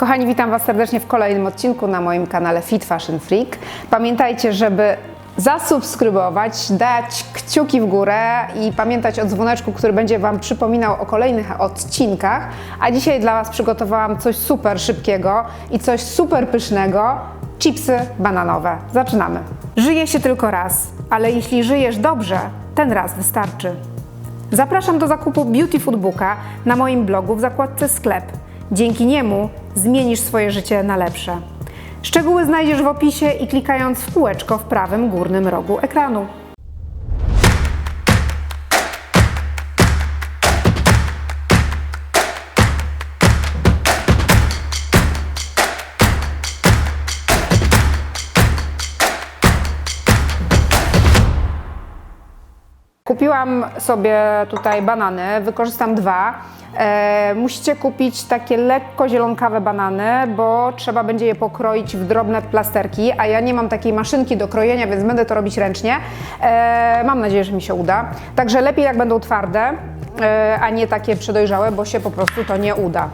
Kochani, witam Was serdecznie w kolejnym odcinku na moim kanale Fit Fashion Freak. Pamiętajcie, żeby zasubskrybować, dać kciuki w górę i pamiętać o dzwoneczku, który będzie Wam przypominał o kolejnych odcinkach. A dzisiaj dla Was przygotowałam coś super szybkiego i coś super pysznego. Chipsy bananowe. Zaczynamy. Żyje się tylko raz, ale jeśli żyjesz dobrze, ten raz wystarczy. Zapraszam do zakupu Beauty Food Booka na moim blogu w zakładce sklep. Dzięki niemu zmienisz swoje życie na lepsze. Szczegóły znajdziesz w opisie i klikając w kółeczko w prawym górnym rogu ekranu. Kupiłam sobie tutaj banany, wykorzystam dwa. E, musicie kupić takie lekko zielonkawe banany, bo trzeba będzie je pokroić w drobne plasterki, a ja nie mam takiej maszynki do krojenia, więc będę to robić ręcznie. E, mam nadzieję, że mi się uda. Także lepiej jak będą twarde, e, a nie takie przedojrzałe, bo się po prostu to nie uda.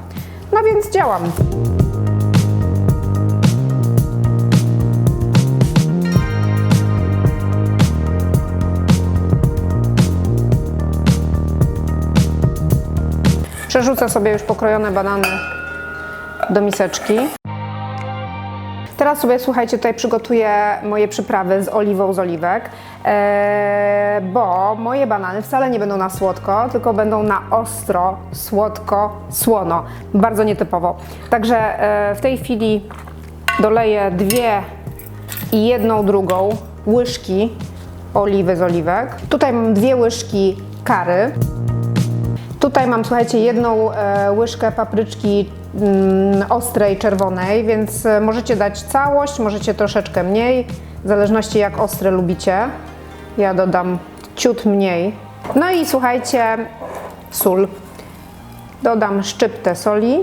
No więc działam. Przerzucę sobie już pokrojone banany do miseczki. Teraz sobie, słuchajcie, tutaj przygotuję moje przyprawy z oliwą z oliwek, e, bo moje banany wcale nie będą na słodko, tylko będą na ostro, słodko, słono. Bardzo nietypowo. Także e, w tej chwili doleję dwie i jedną drugą łyżki oliwy z oliwek. Tutaj mam dwie łyżki kary. Tutaj mam, słuchajcie, jedną e, łyżkę papryczki mm, ostrej, czerwonej, więc e, możecie dać całość, możecie troszeczkę mniej, w zależności jak ostre lubicie. Ja dodam ciut mniej. No i słuchajcie, sól. Dodam szczyptę soli,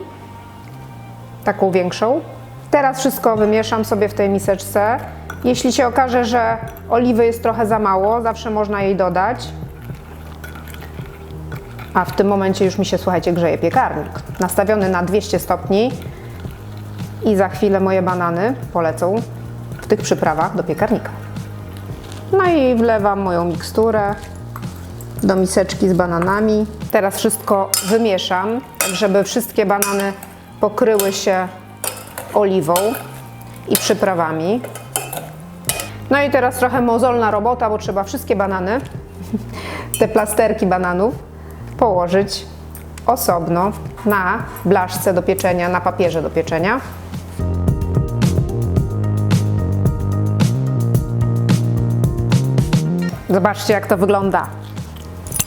taką większą. Teraz wszystko wymieszam sobie w tej miseczce. Jeśli się okaże, że oliwy jest trochę za mało, zawsze można jej dodać. A w tym momencie już mi się, słuchajcie, grzeje piekarnik. Nastawiony na 200 stopni i za chwilę moje banany polecą w tych przyprawach do piekarnika. No i wlewam moją miksturę do miseczki z bananami. Teraz wszystko wymieszam, tak żeby wszystkie banany pokryły się oliwą i przyprawami. No i teraz trochę mozolna robota, bo trzeba wszystkie banany, te plasterki bananów, położyć osobno na blaszce do pieczenia, na papierze do pieczenia. Zobaczcie, jak to wygląda.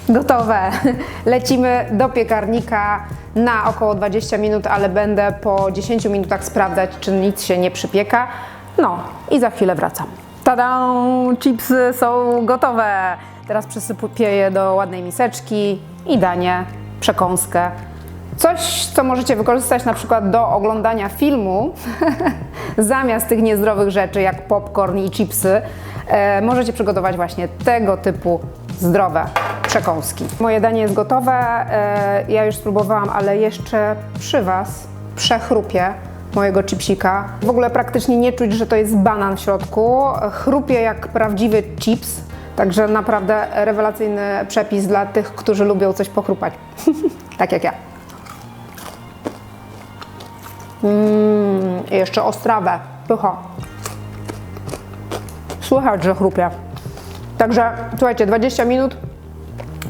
Gotowe. Lecimy do piekarnika na około 20 minut, ale będę po 10 minutach sprawdzać, czy nic się nie przypieka. No i za chwilę wracam. Tada! Chipsy są gotowe. Teraz przysypuję je do ładnej miseczki i danie, przekąskę. Coś, co możecie wykorzystać na przykład do oglądania filmu, zamiast tych niezdrowych rzeczy jak popcorn i chipsy, e, możecie przygotować właśnie tego typu zdrowe przekąski. Moje danie jest gotowe, e, ja już spróbowałam, ale jeszcze przy Was przechrupię mojego chipsika. W ogóle praktycznie nie czuć, że to jest banan w środku. Chrupie jak prawdziwy chips, także naprawdę rewelacyjny przepis dla tych, którzy lubią coś pochrupać. tak jak ja. Mmm, jeszcze ostrawę, pycha. Słychać, że chrupie. Także słuchajcie, 20 minut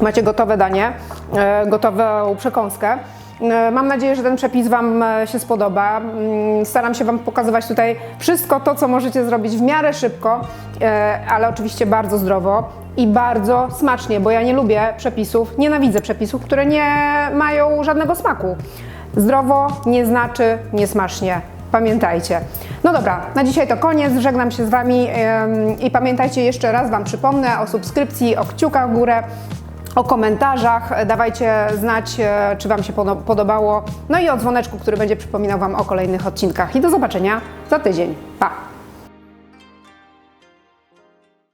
macie gotowe danie, e, gotową przekąskę. E, Mam nadzieję, że ten przepis Wam e, się spodoba. Mm, Staram się Wam pokazywać tutaj wszystko to, co możecie zrobić w miarę szybko, e, ale oczywiście bardzo zdrowo i bardzo smacznie, bo ja nie lubię przepisów, nienawidzę przepisów, które nie mają żadnego smaku. Zdrowo nie znaczy niesmacznie. Pamiętajcie. No dobra, na dzisiaj to koniec. Żegnam się z Wami i pamiętajcie jeszcze raz Wam przypomnę o subskrypcji, o kciukach w górę o komentarzach. Dawajcie znać, e, czy Wam się podo- podobało. No i o dzwoneczku, który będzie przypominał Wam o kolejnych odcinkach. I do zobaczenia za tydzień. Pa!